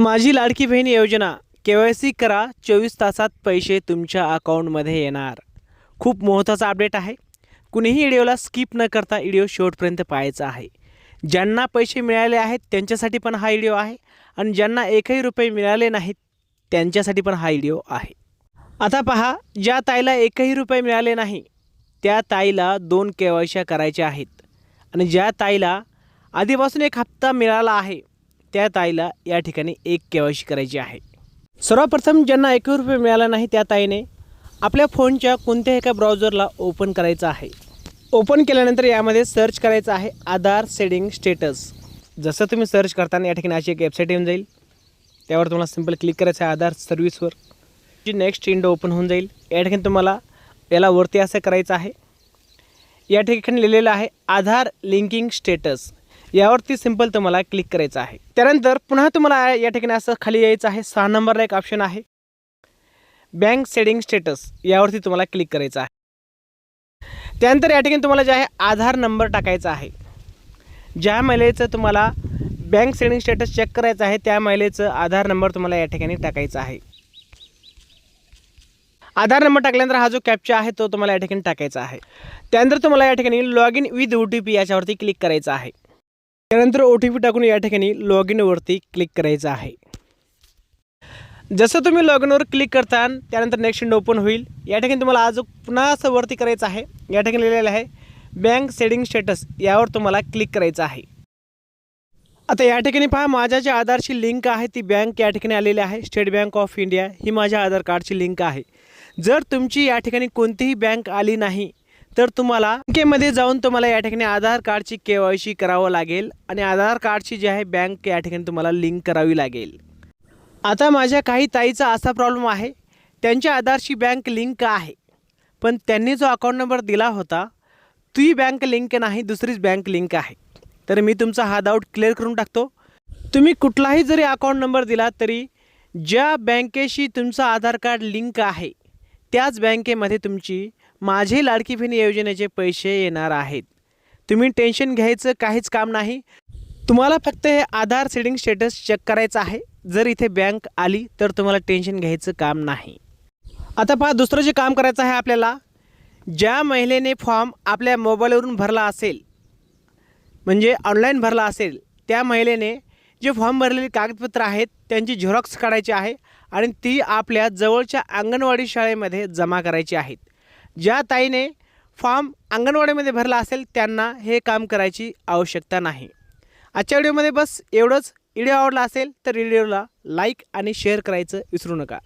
माझी लाडकी बहीण योजना के Y C करा चोवीस तासात पैसे तुमच्या अकाउंटमध्ये येणार. खूप महत्त्वाचा अपडेट आहे. कुणीही व्हिडिओला स्किप न करता व्हिडिओ शेवटपर्यंत पाहायचा आहे. ज्यांना पैसे मिळाले आहेत त्यांच्यासाठी पण हा व्हिडिओ आहे आणि ज्यांना एकही रुपये मिळाले नाहीत त्यांच्यासाठी पण हा व्हिडिओ आहे. आता पहा ज्या ताईला एकही रुपये मिळाले नाही त्या ताईला दोन के वाय श्या करायच्या आहेत. आणि ज्या ताईला आधीपासून एक हप्ता मिळाला आहे त्या ताईला या ठिकाणी एक के वाय सी करायची आहे. सर्वप्रथम ज्यांना एकही रुपये मिळाला नाही त्या ताईने आपल्या फोनच्या कोणत्याही एका ब्राउझरला ओपन करायचं आहे. ओपन केल्यानंतर यामध्ये सर्च करायचं आहे आधार सेडिंग स्टेटस. जसं तुम्ही सर्च करताना या ठिकाणी अशी एक वेबसाईट येऊन जाईल. त्यावर तुम्हाला सिंपल क्लिक करायचं आहे आधार सर्व्हिसवर. जी नेक्स्ट विंडो ओपन होऊन जाईल. या ठिकाणी तुम्हाला याला वरती असं करायचं आहे. या ठिकाणी लिहिलेलं आहे आधार लिंकिंग स्टेटस. यावरती सिंपल तुम्हाला क्लिक करायचं आहे. त्यानंतर पुन्हा तुम्हाला या ठिकाणी असं खाली यायचं आहे. सहा नंबरला एक ऑप्शन आहे. बँक सेडिंग स्टेटस यावरती तुम्हाला क्लिक करायचं आहे. त्यानंतर या ठिकाणी तुम्हाला जे आहे आधार नंबर टाकायचा आहे. ज्या महिलेचं तुम्हाला बँक सेडिंग स्टेटस चेक करायचं आहे त्या महिलेचं आधार नंबर तुम्हाला या ठिकाणी टाकायचा आहे. आधार नंबर टाकल्यानंतर हा जो कॅप्चा आहे तो तुम्हाला या ठिकाणी टाकायचा आहे. त्यानंतर तुम्हाला या ठिकाणी log in with O T P याच्यावरती क्लिक करायचं आहे. त्यानंतर ओ टी पी टाकून या ठिकाणी लॉग इनवरती क्लिक करायचं आहे. जसं तुम्ही लॉग इनवर क्लिक करता त्यानंतर नेक्स्ट विंडो ओपन होईल. या ठिकाणी तुम्हाला आज पुन्हा असं वरती करायचं आहे. या ठिकाणी लिहिलेलं आहे बँक सेडिंग स्टेटस यावर तुम्हाला क्लिक करायचं आहे. आता या ठिकाणी पहा माझ्या ज्या आधारची लिंक आहे ती बँक या ठिकाणी आलेली आहे. स्टेट बँक ऑफ इंडिया ही माझ्या आधार कार्डची लिंक आहे. जर तुमची या ठिकाणी कोणतीही बँक आली नाही तर तुम्हाला बँकेमध्ये जाऊन तुम्हाला या ठिकाणी आधार कार्डची के वाय सी करावं लागेल आणि आधार कार्डची जी आहे बँक या ठिकाणी तुम्हाला लिंक करावी लागेल. आता माझ्या काही ताईचा असा प्रॉब्लेम आहे. त्यांच्या आधारशी बँक लिंक आहे. पण त्यांनी जो अकाउंट नंबर दिला होता ती बँक लिंक नाही दुसरीच बँक लिंक आहे. तर मी तुमचा हा डाऊट क्लिअर करून टाकतो. तुम्ही कुठलाही जरी अकाउंट नंबर दिला तरी ज्या बँकेशी तुमचं आधार कार्ड लिंक आहे त्याच बँकेमध्ये तुमची माझी लाडकी बहीण योजनेचे पैसे येणार आहेत. तुम्ही टेन्शन घ्यायचं काहीच काम नाही. तुम्हाला फक्त हे आधार सेडिंग स्टेटस चेक करायचं आहे. जर इथे बँक आली तर तुम्हाला टेन्शन घ्यायचं काम नाही. आता पहा दुसरं जे काम करायचं आहे आपल्याला ज्या महिलेने फॉर्म आपल्या मोबाईलवरून भरला असेल म्हणजे ऑनलाईन भरला असेल त्या महिलेने जे फॉर्म भरलेले कागदपत्र आहेत त्यांची झेरॉक्स काढायची आहे आणि ती आपल्या जवळच्या अंगणवाडी शाळेमध्ये जमा करायची आहेत. ज्या ताईने फॉर्म अंगणवाडीमध्ये भरला असेल त्यांना हे काम करायची आवश्यकता नाही. आजच्या व्हिडिओमध्ये बस एवढंच. व्हिडिओ आवडला असेल तर व्हिडिओला लाईक आणि शेअर करायचं विसरू नका.